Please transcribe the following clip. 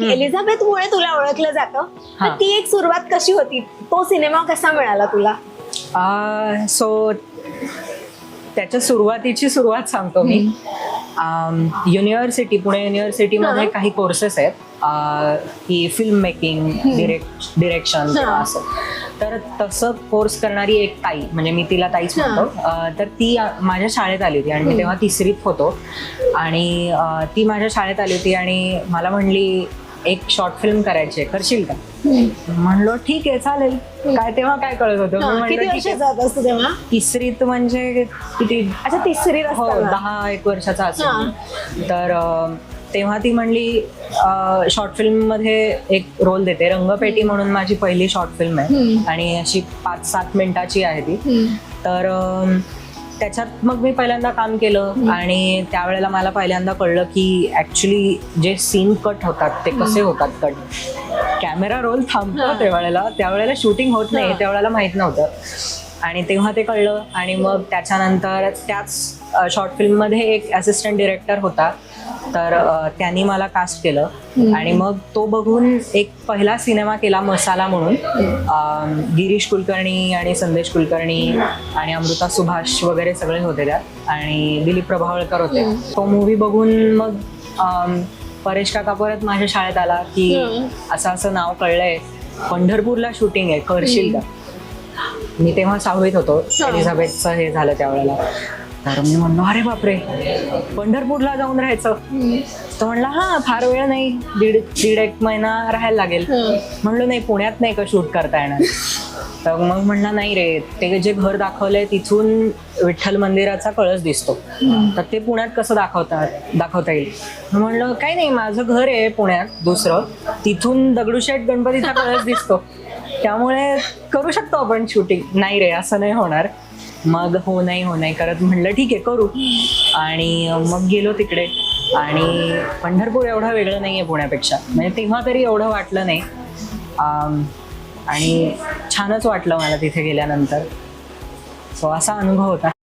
एलिझाबेथमुळे तुला ओळखलं जातं. तर. ती एक सुरुवात कशी होती? तो सिनेमा कसा मिळाला तुला? सो त्याच्या सुरुवातीची सुरुवात सांगतो मी. युनिव्हर्सिटी पुणे युनिव्हर्सिटीमध्ये हा. काही कोर्सेस आहेत. अं, की फिल्म मेकिंग डिरेक्ट डिरेक्शन हा. असं. तर तसं कोर्स करणारी एक ताई म्हणजे मी तिला ताईच हा. म्हणतो. अं, तर ती अं, माझ्या शाळेत आली होती आणि मी तेव्हा तिसरीत होतो. आणि अं, ती माझ्या शाळेत आली होती आणि मला म्हणली एक शॉर्ट फिल्म करायची आहे. करशील का? म्हणलो ठीक आहे चालेल. काय तेव्हा काय कळत होतं? मी म्हणलं, किती "ठीक आहे." वर्षाचा होतास तू तेव्हा? तिसरीत म्हणजे किती? अच्छा तिसरी हो दहा एक वर्षाचा असेल. तर अं, तेव्हा ती म्हणली शॉर्ट फिल्ममध्ये एक रोल देते. रंगपेटी म्हणून माझी पहिली शॉर्ट फिल्म आहे. आणि अशी पाच सात मिनिटाची आहे ती. तर अं, त्याच्यात मग मी पहिल्यांदा काम केलं आणि त्यावेळेला मला पहिल्यांदा कळलं की ऍक्च्युली जे सीन कट होतात ते कसे होतात कट कॅमेरा रोल थांबतो. त्यावेळेला. त्यावेळेला शूटिंग होत नाही. त्यावेळेला माहीत नव्हतं. आणि तेव्हा ते कळलं आणि मग त्याच्यानंतर त्याच शॉर्ट फिल्ममध्ये एक असिस्टंट डिरेक्टर होता. तर त्यांनी मला कास्ट केलं. आणि मग तो बघून एक पहिला सिनेमा केला मसाला म्हणून. गिरीश कुलकर्णी आणि संदेश कुलकर्णी आणि अमृता सुभाष वगैरे सगळे होते त्यात. आणि दिलीप प्रभावळकर होते. तो मूवी बघून मग परेश काका परत माझ्या शाळेत आला की. असं असं नाव कळलंय. पंढरपूरला शूटिंग आहे करशील का? मी तेव्हा सहावीत होतो हा. एलिझाबेथचं हे झालं त्यावेळेला. तर मी म्हणलो अरे बापरे पंढरपूरला जाऊन राहायचं. तो म्हणला हा फार वेळ नाही दीड दीड एक महिना राहायला लागेल. म्हणलो नाही पुण्यात नाही का शूट करता येणार? तर मग म्हणला नाही रे ते जे घर दाखवलंय तिथून विठ्ठल मंदिराचा कळस दिसतो. तर ते पुण्यात कसं दाखवतात दाखवता येईल? म्हणलं काही नाही माझं घर आहे पुण्यात दुसरं. तिथून दगडूशेठ गणपतीचा कळस दिसतो. त्यामुळे करू शकतो आपण शूटिंग नाही रे असं नाही होणार. मग हो नाही हो नाही करत. म्हणलं ठीक आहे करू. आणि मग गेलो तिकडे. आणि पंढरपूर एवढं वेगळं नाही आहे पुण्यापेक्षा. म्हणजे तेव्हा तरी एवढं वाटलं नाही. आणि छानच वाटलं मला तिथे गेल्यानंतर. सो असा अनुभव होता.